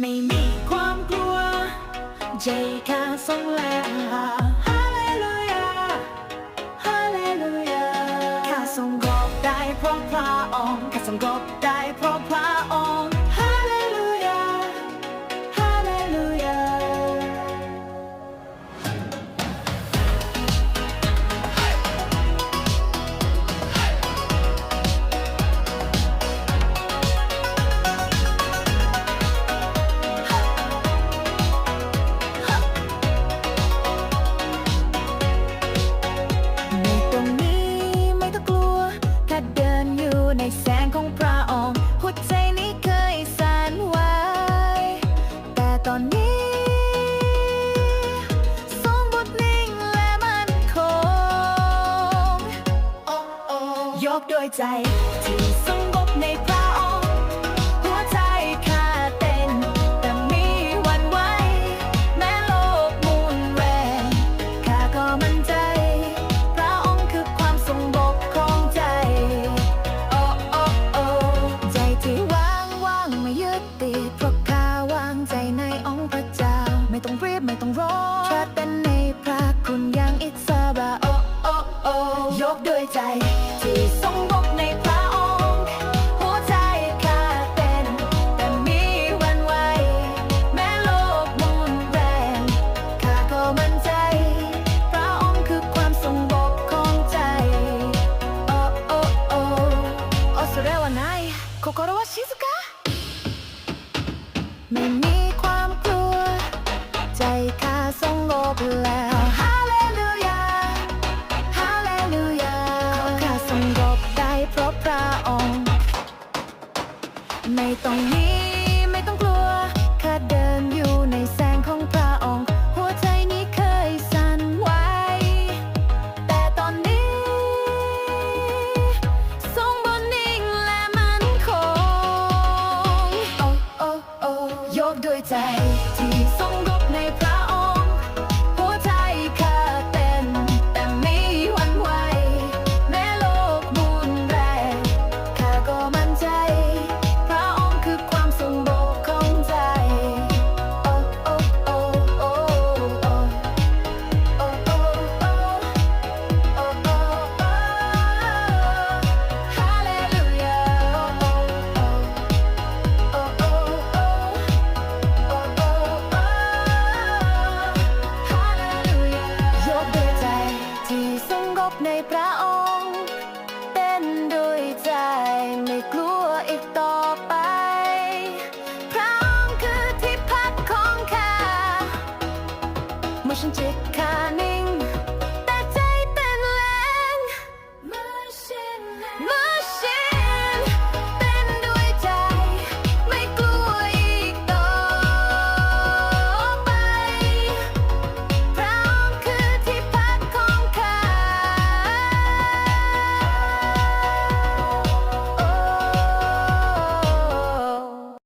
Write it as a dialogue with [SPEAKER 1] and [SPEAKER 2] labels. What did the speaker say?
[SPEAKER 1] ไม่มีความกลัวใจแค่ทรงแลฮาเลลูยา ฮาเลลูยาข้าทรงกบได้เพราะพระองค์ข้าทรงกบได้เพราะพระองค์ กด้วยใจ ที่สงบในพระองค์หัวใจข้าเต้น แต่มีวันไหวแม้โลกหมุนแรงข้าก็มั่นใจ พระองค์คือความทรงบกของใจ โอ้โอ้โอ้ใจที่ว่างว่างไม่ยึดติดเพราะข้าวางใจในองค์พระเจ้า ไม่ต้องรีบไม่ต้องรอแค่เต้นในพระคุณอย่างอิสระโอ้ โอ้โอ้ยกด้วยใจ ที่ทรงบกในพระองค์ หัวใจข้าเต้น แต่มีหวันไหวแม้โลกหมุนแรงข้าก็มั่นใจ พระองค์คือความทรงบกของใจ โอ้โอ้โอ้โอ้それはない心は静かไม่มีความ ไม่ต้องหนีไม่ต้องกลัวแค่เดินอยู่ในแสงของพระองค์ หัวใจนี้เคยสั่นไหวแต่ตอนนี้ทรงบนนิ่งและมันคง โอ้โอ้โอ้ยกด้วยใจ ในพระองค์เต้นด้วยใจไม่กลัวอีกต่อไป พระองค์คือที่พักของข้าเมื่อฉันจิต